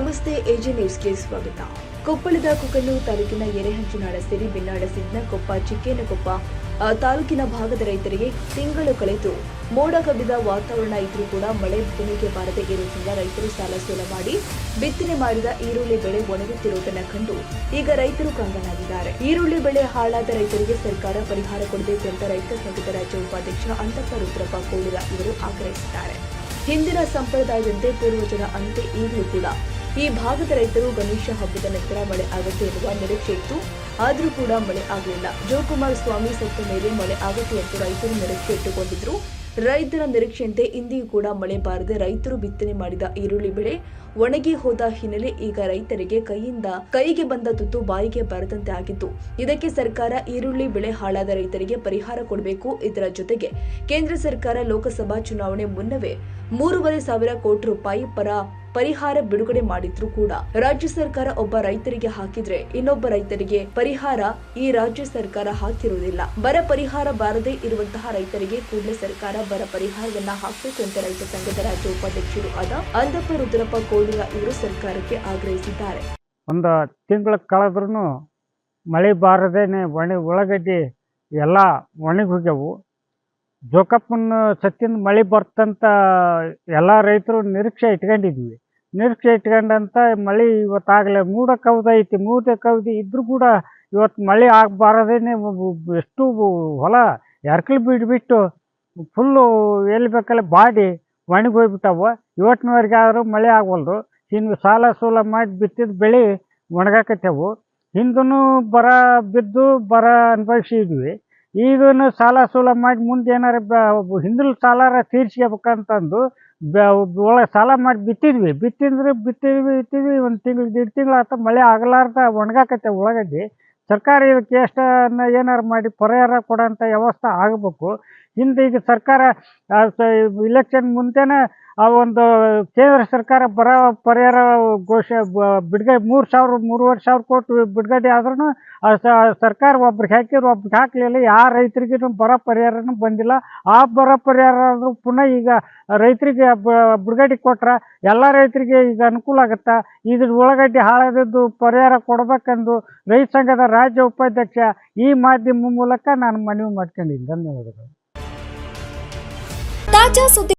ನಮಸ್ತೆ, ಎಜಿ ನ್ಯೂಸ್ಗೆ ಸ್ವಾಗತ. ಕೊಪ್ಪಳದ ಕುಕಲ್ಲು ತಾಲೂಕಿನ ಎರೆಹಂಚುನಾಡ ಸೇರಿ ಬಿನ್ನಾಡ ಸಿದ್ನಕೊಪ್ಪ ಚಿಕ್ಕೇನಕೊಪ್ಪ ತಾಲೂಕಿನ ಭಾಗದ ರೈತರಿಗೆ ತಿಂಗಳು ಕಳೆದು ಮೋಡ ಕವಿದ ವಾತಾವರಣ ಇದ್ರೂ ಕೂಡ ಮಳೆ ಭೂಮಿಗೆ ಬಾರದೆ ಇರುವುದರಿಂದ ರೈತರು ಸಾಲ ಸೋಲ ಮಾಡಿ ಬಿತ್ತನೆ ಮಾಡಿದ ಈರುಳ್ಳಿ ಬೆಳೆ ಒಣಗುತ್ತಿರುವುದನ್ನು ಕಂಡು ಈಗ ರೈತರು ಕಂಗನಾಗಿದ್ದಾರೆ. ಈರುಳ್ಳಿ ಬೆಳೆ ಹಾಳಾದ ರೈತರಿಗೆ ಸರ್ಕಾರ ಪರಿಹಾರ ಕೊಡಬೇಕು ಅಂತ ರೈತ ಸಂಘದ ರಾಜ್ಯ ಉಪಾಧ್ಯಕ್ಷ ಅಂತಪ್ಪ ರುದ್ರಪ್ಪ ಕೋಳಿರ ಇವರು ಆಗ್ರಹಿಸಿದ್ದಾರೆ. ಹಿಂದಿನ ಸಂಪ್ರದಾಯದಂತೆ ಪೂರ್ವಜರ ಅಂತೆ ಈಗಲೂ ಕೂಡ ಈ ಭಾಗದ ರೈತರು ಗಣೇಶ ಹಬ್ಬದ ನಂತರ ಮಳೆ ಆಗುತ್ತೆ ಎನ್ನುವ ನಿರೀಕ್ಷೆ ಇತ್ತು. ಆದರೂ ಕೂಡ ಮಳೆ ಆಗಲಿಲ್ಲ. ಜೋಕುಮಾರ್ ಸ್ವಾಮಿ ಸತ್ತ ಮೇಲೆ ಮಳೆ ಆಗುತ್ತೆ ಎಂದು ರೈತರು ನಿರೀಕ್ಷೆ ಇಟ್ಟುಕೊಂಡಿದ್ರು. ರೈತರ ನಿರೀಕ್ಷೆಯಂತೆ ಇಂದಿಗೂ ಕೂಡ ಮಳೆ ಬಾರದೆ ರೈತರು ಬಿತ್ತನೆ ಮಾಡಿದ ಈರುಳ್ಳಿ ಬೆಳೆ ಒಣಗಿ ಹೋದ ಹಿನ್ನೆಲೆ ಈಗ ರೈತರಿಗೆ ಕೈಯಿಂದ ಕೈಗೆ ಬಂದ ತುತ್ತು ಬಾಯಿಗೆ ಬರದಂತೆ ಆಗಿತ್ತು. ಇದಕ್ಕೆ ಸರ್ಕಾರ ಈರುಳ್ಳಿ ಬೆಳೆ ಹಾಳಾದ ರೈತರಿಗೆ ಪರಿಹಾರ ಕೊಡಬೇಕು. ಇದರ ಜೊತೆಗೆ ಕೇಂದ್ರ ಸರ್ಕಾರ ಲೋಕಸಭಾ ಚುನಾವಣೆ ಮುನ್ನವೇ ಮೂರುವರೆ ಸಾವಿರ ಕೋಟಿ ರೂಪಾಯಿ ಪರ ಪರಿಹಾರ ಬಿಡುಗಡೆ ಮಾಡಿದ್ರು ಕೂಡ ರಾಜ್ಯ ಸರ್ಕಾರ ಒಬ್ಬ ರೈತರಿಗೆ ಹಾಕಿದ್ರೆ ಇನ್ನೊಬ್ಬ ರೈತರಿಗೆ ಪರಿಹಾರ ಈ ರಾಜ್ಯ ಸರ್ಕಾರ ಹಾಕಿರುವುದಿಲ್ಲ. ಬರ ಪರಿಹಾರ ಬಾರದೇ ಇರುವಂತಹ ರೈತರಿಗೆ ಕೂಡಲೇ ಸರ್ಕಾರ ಬರ ಪರಿಹಾರವನ್ನ ಹಾಕಬೇಕು ಅಂತ ರೈತ ಸಂಘದ ರಾಜ್ಯ ಉಪಾಧ್ಯಕ್ಷರು ಆದ ಅಂದಪ್ಪ ರುದ್ರಪ್ಪ ಕೋಡಿಯ ಇವರು ಸರ್ಕಾರಕ್ಕೆ ಆಗ್ರಹಿಸಿದ್ದಾರೆ. ಒಂದು ತಿಂಗಳ ಕಳೆದ್ರೂ ಮಳೆ ಬಾರದೇನೆ ಒಣ ಉಳ್ಳಾಗಡ್ಡಿ ಎಲ್ಲ ಒಣಗಿ ಹೋಗ್ಯವು. ಜೋಕಪ್ಪನ ಸತ್ತಿನ ಮಳೆ ಬರ್ತಂತ ಎಲ್ಲ ರೈತರು ನಿರೀಕ್ಷೆ ಇಟ್ಕೊಂಡಿದ್ವಿ. ನಿರೀಕ್ಷೆ ಇಟ್ಕೊಂಡಂತ ಮಳೆ ಇವತ್ತಾಗಲೇ ಮೂಡ ಕವ್ದೈತಿ ಮೂಡ ಕವಿದು ಇದ್ರೂ ಕೂಡ ಇವತ್ತು ಮಳೆ ಆಗಬಾರದೇನೆ ಎಷ್ಟು ಹೊಲ ಎರ್ಕಲ್ ಬಿಡ್ಬಿಟ್ಟು ಫುಲ್ಲು ಎಲ್ಲಿ ಬೇಕಲ್ಲ ಬಾಡಿ ಒಣಗಿ ಹೋಗ್ಬಿಟ್ಟವು ಇವತ್ತಿನವರೆಗೆ ಆದರೂ ಮಳೆ ಆಗವಲ್ದು. ಹಿಂಗೆ ಸಾಲ ಸೂಲ ಮಾಡಿ ಬಿತ್ತಿದ ಬೆಳೆ ಒಣಗಾಕತ್ತೇವು. ಹಿಂದೂ ಬರ ಬಿದ್ದು ಬರ ಅನುಭವಿಸಿದ್ವಿ. ಈಗನು ಸಾಲ ಸೂಲ ಮಾಡಿ ಮುಂದೆ ಏನಾರ ಬ ಹಿಂದಿನ ಸಾಲಾರ ತೀರ್ಸ್ಕೋಬೇಕಂತಂದು ಒಳಗೆ ಸಾಲ ಮಾಡಿ ಬಿತ್ತಿದ್ವಿ. ಬಿತ್ತಿದ್ರೆ ಬಿತ್ತಿದ್ವಿ ಬಿತ್ತಿದ್ವಿ ಒಂದು ತಿಂಗಳು ಎರಡು ತಿಂಗಳು ಆತ ಮಳೆ ಆಗಲಾರ್ದ ಒಣಗಾಕತ್ತೆ ಉಳ್ಳಾಗಡ್ಡಿ ಸರ್ಕಾರ ಇದಕ್ಕೆ ಎಷ್ಟು ಏನಾರು ಮಾಡಿ ಪರಿಹಾರ ಕೊಡೋಂಥ ವ್ಯವಸ್ಥೆ ಆಗಬೇಕು. ಹಿಂದೆ ಈಗ ಸರ್ಕಾರ ಇಲೆಕ್ಷನ್ ಮುಂದೆನೆ ಆ ಒಂದು ಕೇಂದ್ರ ಸರ್ಕಾರ ಬರ ಪರಿಹಾರ ಘೋಷ ಬಿಡುಗಡೆ ಮೂರು ಸಾವಿರ, ಮೂರುವರೆ ಸಾವಿರ ಕೋಟಿ ಬಿಡುಗಡೆ ಆದ್ರೂ ಸರ್ಕಾರ ಒಬ್ರಿಗೆ ಹಾಕಿದ್ರು ಒಬ್ರಿಗೆ ಹಾಕಲಿಲ್ಲ. ಯಾವ ರೈತರಿಗೂ ಬರ ಪರಿಹಾರನೂ ಬಂದಿಲ್ಲ. ಆ ಬರ ಪರಿಹಾರ ಆದರೂ ಪುನಃ ಈಗ ರೈತರಿಗೆ ಬಿಡುಗಡೆ ಕೊಟ್ರೆ ಎಲ್ಲ ರೈತರಿಗೆ ಈಗ ಅನುಕೂಲ ಆಗುತ್ತಾ? ಇದ್ರ ಉಳ್ಳಾಗಡ್ಡಿ ಹಾಳಾದದ್ದು ಪರಿಹಾರ ಕೊಡ್ಬೇಕೆಂದು ರೈತ ಸಂಘದ ರಾಜ್ಯ ಉಪಾಧ್ಯಕ್ಷ ಈ ಮಾಧ್ಯಮ ಮೂಲಕ ನಾನು ಮನವಿ ಮಾಡ್ಕೊಂಡಿದ್ದೆ ಧನ್ಯವಾದಗಳು. તાજા સુધી